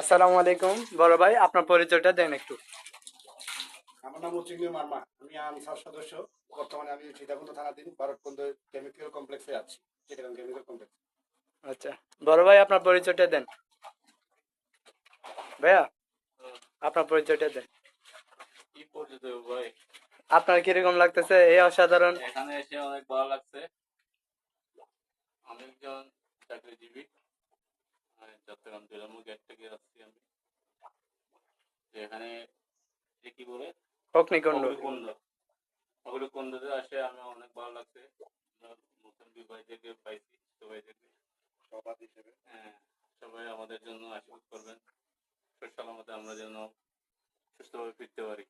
আসসালামু আলাইকুম। বড় ভাই আপনার পরিচয়টা দেন একটু। আমার নাম উচিঙ্গি মার্মা। আমি আনসার সদস্য। বর্তমানে আমি সীতাকুণ্ড থানাধীন ভারতকুন্দ কেমিক্যাল কমপ্লেক্সে আছি। Chittagong chemical complex. আচ্ছা। বড় ভাই আপনার পরিচয়টা দেন। ভাইয়া আপনার পরিচয়টা দেন। কি পরিচিত ভাই? আপনার কীরকম লাগতেছে? এই অসাধারণ। এখানে এসে অনেক ভালো লাগছে। আমি একজন চাকরিজীবী। আমি চট্টগ্রাম জেলার গেট থেকে আসছি আমি তো এখানে কি বলে? অগ্নিকুণ্ড। অগ্নিকুণ্ড। অগ্নিকুণ্ডতে আসে আমি অনেক ভালো লাগছে। ভাইদেরকে পাইছি সবাই থেকে সভাপতি হিসেবে। হ্যাঁ, সবাই আমাদের জন্য আশীর্বাদ করবেন। সুসালামতে আমরা যেন সুস্থভাবে ফিরতে পারি।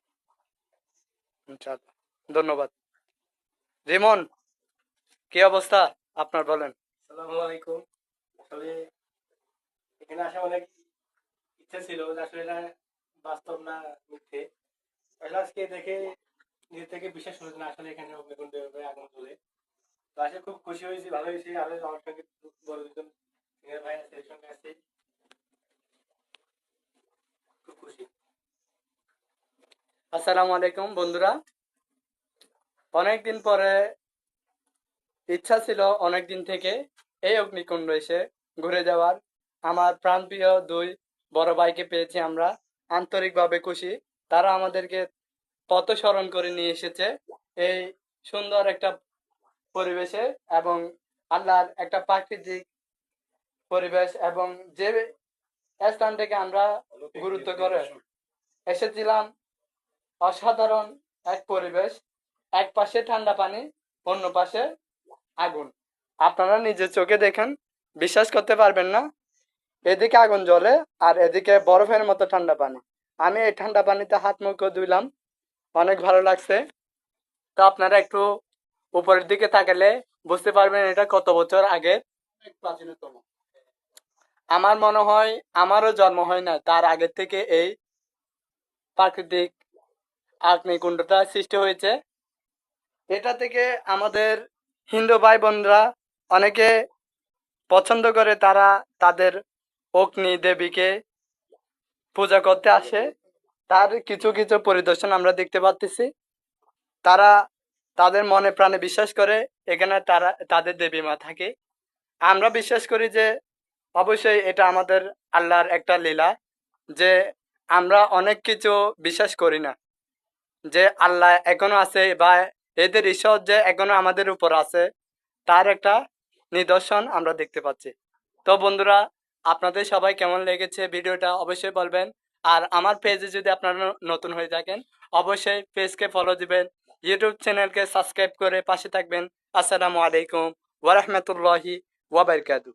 ইনশাআল্লাহ। ধন্যবাদ। রিমন কি অবস্থা? আপনার বলেন। আসসালামু আলাইকুম। আসলে এখানে আসা অনেক ইচ্ছা ছিল আসলে বাস্তব না মিথ্যে। আসলে আজকে দেখে নিজে থেকে বিশ্বাস হলো না, আসলে এখানে অগ্নিকুণ্ড হয়ে আগুন জ্বলে তো আসলে খুব খুশি হয়েছি, ভালো হয়েছি। আরও আমার সঙ্গে বড় দুজন ভাই আছে, এর সঙ্গে আছে। খুব খুশি। আসসালামু আলাইকুম বন্ধুরা। অনেকদিন পরে ইচ্ছা ছিল অনেক দিন থেকে এই অগ্নিকুণ্ড এসে ঘুরে যাওয়ার। আমার প্রাণপ্রিয় দুই বড় ভাইকে পেয়েছি আমরা। আন্তরিকভাবে খুশি। তারা আমাদেরকে পথ স্মরণ করে নিয়ে এসেছে এই সুন্দর একটা পরিবেশে এবং আল্লাহর একটা প্রাকৃতিক পরিবেশ এবং যে স্থান থেকে আমরা গুরুত্ব করে এসেছিলাম, অসাধারণ এক পরিবেশ, এক পাশে ঠান্ডা পানি, অন্য পাশে আগুন। আপনারা নিজের চোখে দেখেন, বিশ্বাস করতে পারবেন না এদিকে আগুন জ্বলে আর এদিকে বরফের মতো ঠান্ডা পানি। আমি এই ঠান্ডা পানিতে হাত মুখ ধুইলাম। অনেক ভালো লাগছে। তো আপনারা একটু উপরের দিকে তাকালে বুঝতে পারবেন এটা কত বছর আগে। আমার মনে হয় আমারও জন্ম হয় না, তার আগে থেকে এই প্রাকৃতিক আগ্নেয়কুণ্ডটা সৃষ্টি হয়েছে। এটা থেকে আমাদের হিন্দু ভাই বোনরা অনেকে পছন্দ করে, তারা তাদের অগ্নি দেবীকে পূজা করতে আসে। তার কিছু কিছু পরিদর্শন আমরা দেখতে পাচ্ছি তারা তাদের মনে প্রাণে বিশ্বাস করে, এখানে তারা, তাদের দেবী মা থাকে। আমরা বিশ্বাস করি যে, অবশ্যই এটা আমাদের আল্লাহর একটা লীলা, যে আমরা অনেক কিছু বিশ্বাস করি না। যে আল্লাহ এখনও আছে বা এদের ঈশ্বর যে এখনও আমাদের উপর আছে, তার একটা নিদর্শন আমরা দেখতে পাচ্ছি। তো বন্ধুরা আপনাদের সবাই কেমন লেগেছে ভিডিওটা অবশ্যই বলবেন। আর আমার পেজে যদি আপনারা নতুন হয়ে থাকেন, অবশ্যই পেজকে ফলো দিবেন ইউটিউব চ্যানেলকে সাবস্ক্রাইব করে পাশে থাকবেন। আসসালামু আলাইকুম ওরহমতুল্লাহি ওয়াবারকাতু